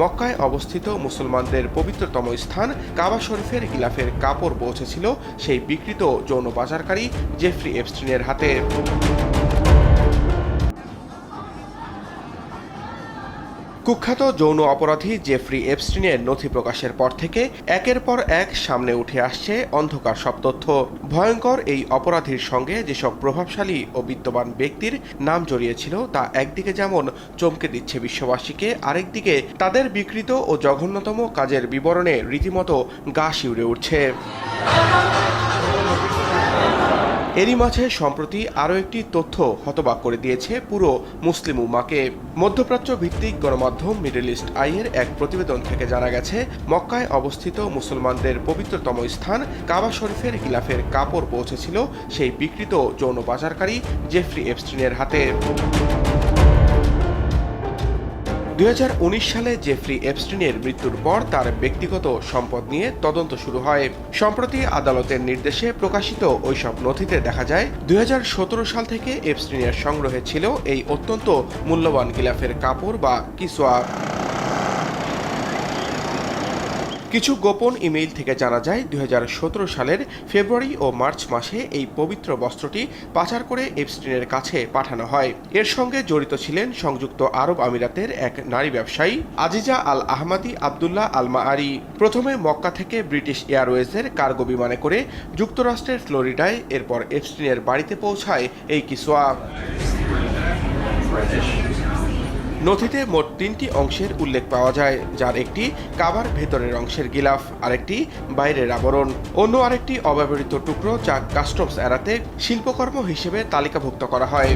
মক্কায় অবস্থিত মুসলমানদের পবিত্রতম স্থান কাবা শরীফের গিলাফের কাপড় পৌঁছেছিল সেই বিকৃত যৌন পাচারকারী জেফ্রি এপস্টিনের হাতে। কুখ্যাত যৌন অপরাধী জেফ্রি এপস্টিনের নথি প্রকাশের পর থেকে একের পর এক সামনে উঠে আসছে অন্ধকার সব তথ্য। ভয়ঙ্কর এই অপরাধীর সঙ্গে যেসব প্রভাবশালী ও বিত্তবান ব্যক্তির নাম জড়িয়েছিল, তা একদিকে যেমন চমকে দিচ্ছে বিশ্ববাসীকে, আরেকদিকে তাদের বিকৃত ও জঘন্যতম কাজের বিবরণে রীতিমতো গা শিউরে উঠছে। এরই মাঝে সম্প্রতি আরও একটি তথ্য হতবাক করে দিয়েছে পুরো মুসলিম উমাকে মধ্যপ্রাচ্য ভিত্তিক গণমাধ্যম মিডল ইস্ট আইয়ের এক প্রতিবেদন থেকে জানা গেছে, মক্কায় অবস্থিত মুসলমানদের পবিত্রতম স্থান কাবা শরীফের গিলাফের কাপড় পৌঁছেছিল সেই বিকৃত যৌন পাচারকারী জেফ্রি এপস্টিনের হাতে। দুই হাজার উনিশ সালে জেফ্রি এপস্টিনের মৃত্যুর পর তার ব্যক্তিগত সম্পদ নিয়ে তদন্ত শুরু হয়। সম্প্রতি আদালতের নির্দেশে প্রকাশিত ওইসব নথিতে দেখা যায়, দুই হাজার সতেরো সাল থেকে এপস্টিনের সংগ্রহে ছিল এই অত্যন্ত মূল্যবান গিলাফের কাপড় বা কিসোয়া। কিছু গোপন ইমেইল থেকে জানা যায় দু হাজার সতেরো সালের ফেব্রুয়ারি ও মার্চ মাসে এই পবিত্র বস্ত্রটি পাচার করে এপস্টিনের কাছে পাঠানো হয়। এর সঙ্গে জড়িত ছিলেন সংযুক্ত আরব আমিরাতের এক নারী ব্যবসায়ী আজিজা আল আহমাদি আবদুল্লাহ আল মাআরি। প্রথমে মক্কা থেকে ব্রিটিশ এয়ারওয়েজের কার্গো বিমানে করে যুক্তরাষ্ট্রের ফ্লোরিডায় এরপর এপস্টিনের বাড়িতে পৌঁছায় এই কিসোয়া নথিতে মোট তিনটি অংশের উল্লেখ পাওয়া যায়, যার একটি কাবার ভেতরের অংশের গিলাফ, আরেকটি বাইরের আবরণ। অন্য আরেকটি অব্যবহৃত টুকরো যা কাস্টমস এড়াতে শিল্পকর্ম হিসেবে তালিকাভুক্ত করা হয়।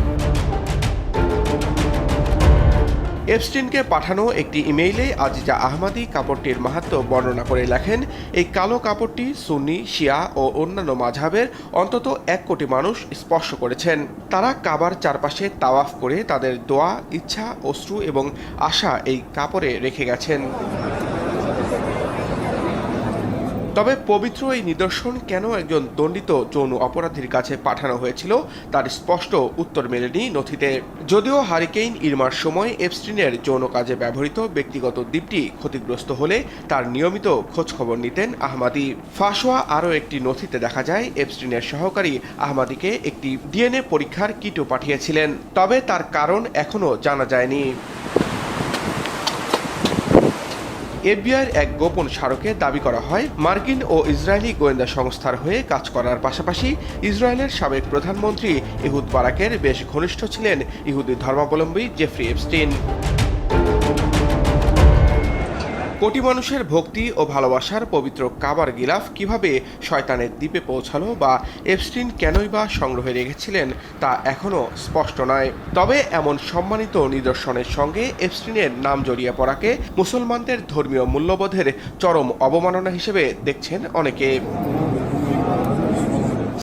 এপস্টিনকে পাঠানো একটি ইমেইলে আজিজা আহমাদি কাপড়টির মাহাত্ম বর্ণনা করে লেখেন, এই কালো কাপড়টি সুন্নি, শিয়া ও অন্যান্য মাঝাবের অন্তত এক কোটি মানুষ স্পর্শ করেছেন। তারা কাবার চারপাশে তাওয়াফ করে তাদের দোয়া, ইচ্ছা, অশ্রু এবং আশা এই কাপড়ে রেখে গেছেন। তবে পবিত্র এই নিদর্শন কেন একজন দণ্ডিত যৌন অপরাধীর কাছে পাঠানো হয়েছিল, তার স্পষ্ট উত্তর মেলেনি নথিতে। যদিও হারিকেইন ইরমার সময় এপস্টিনের যৌন কাজে ব্যবহৃত ব্যক্তিগত দ্বীপটি ক্ষতিগ্রস্ত হলে তার নিয়মিত খোঁজখবর নিতেন আহমাদি। ফাঁসোয়া আরও একটি নথিতে দেখা যায়, এপস্টিনের সহকারী আহমাদিকে একটি ডিএনএ পরীক্ষার কিটও পাঠিয়েছিলেন, তবে তার কারণ এখনও জানা যায়নি। এফবিআইয়ের এক গোপন স্মারকে দাবি করা হয়, মার্কিন ও ইসরায়েলি গোয়েন্দা সংস্থার হয়ে কাজ করার পাশাপাশি ইসরায়েলের সাবেক প্রধানমন্ত্রী ইহুদ বারাকের বেশ ঘনিষ্ঠ ছিলেন ইহুদি ধর্মাবলম্বী জেফ্রি এপস্টিন। কোটি মানুষের ভক্তি ও ভালোবাসার পবিত্র কাবার গিলাফ কীভাবে শয়তানের দ্বীপে পৌঁছালো বা এফস্টিন কেনই বা সংগ্রহে রেখেছিলেন তা এখনও স্পষ্ট নয়। তবে এমন সম্মানিত নিদর্শনের সঙ্গে এফস্টিনের নাম জড়িয়ে পড়াকে মুসলমানদের ধর্মীয় মূল্যবোধের চরম অবমাননা হিসেবে দেখছেন অনেকে।